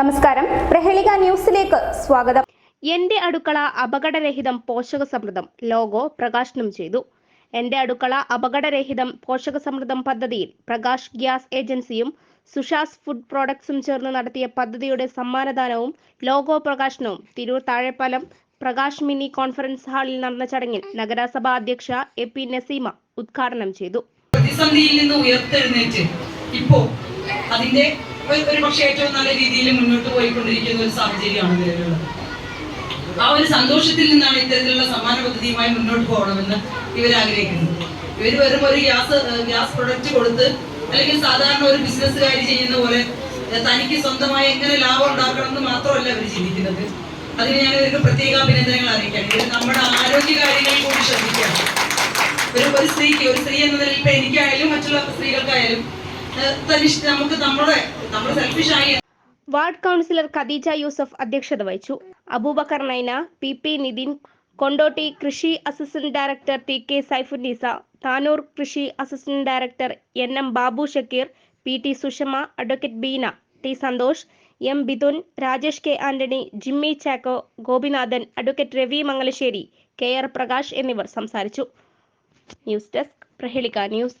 നമസ്കാരം. പ്രഹേളിക ന്യൂസിലേക്ക് സ്വാഗതം. എന്റെ അടുക്കള അപകടരഹിതം പോഷക സമൃദ്ധം ലോഗോ പ്രകാശനം ചെയ്തു. എന്റെ അടുക്കള അപകടരഹിതം പോഷക സമൃദ്ധം പദ്ധതിയിൽ പ്രകാശ് ഗ്യാസ് ഏജൻസിയും സുഷാസ് ഫുഡ് പ്രോഡക്ട്സും ചേർന്ന് നടത്തിയ പദ്ധതിയുടെ സമ്മാനദാനവും ലോഗോ പ്രകാശനവും തിരൂർ താഴെപ്പാലം പ്രകാശ് മിനി കോൺഫറൻസ് ഹാളിൽ നടന്ന ചടങ്ങിൽ നഗരസഭാ അധ്യക്ഷ എ പി നസീമ ഉദ്ഘാടനം ചെയ്തു. പ്രതിസന്ധിയിൽ നിന്ന് ഉയർത്തെഴുന്നേറ്റ് ഇപ്പോ അതിന്റെ ഒരു- പക്ഷേ ഏറ്റവും നല്ല രീതിയിൽ മുന്നോട്ട് പോയിക്കൊണ്ടിരിക്കുന്ന ഒരു സാഹചര്യമാണ് നിലവിലുള്ളത് ആ ഒരു സന്തോഷത്തിൽ നിന്നാണ് ഇത്തരത്തിലുള്ള സമ്മാന പദ്ധതിയുമായി മുന്നോട്ട് പോകണമെന്ന് ഇവർ ആഗ്രഹിക്കുന്നത്. ഇവർ വെറും ഒരു ഗ്യാസ് ഗ്യാസ് പ്രൊഡക്റ്റ് കൊടുത്ത് അല്ലെങ്കിൽ സാധാരണ ഒരു ബിസിനസ്സുകാർ ചെയ്യുന്ന പോലെ തനിക്ക് സ്വന്തമായി എങ്ങനെ ലാഭം ഉണ്ടാക്കണം എന്ന് മാത്രമല്ല ഇവർ ചിന്തിക്കുന്നത്. അതിന് ഞാൻ ഇവർക്ക് പ്രത്യേക അഭിനന്ദനങ്ങൾ അറിയിക്കാം ഇവർ നമ്മുടെ ആരോഗ്യ കാര്യങ്ങൾ കൂടി ശ്രദ്ധിക്കുകയാണ്. ഒരു ഒരു സ്ത്രീക്ക് ഒരു സ്ത്രീ എന്ന നിലയിൽ ഇപ്പൊ എനിക്കായാലും മറ്റുള്ള സ്ത്രീകൾക്കായാലും നമുക്ക് നമ്മുടെ വാർഡ് കൗൺസിലർ ഖദീജ യൂസഫ് അധ്യക്ഷത വഹിച്ചു. അബൂബക്കർ നൈന പി പി നിതിൻ കൊണ്ടോട്ടി കൃഷി assistant director T K Saifunneesa Tanur കൃഷി assistant director N M Babu Shakeer P T Sushama advocate Beena T Santhosh M Bithun Rajesh K Antony Jimmy Chacko Gopinathan advocate Ravi Mangalassery K R Prakash എന്നിവർ സംസാരിച്ചു. News desk Prahelika news.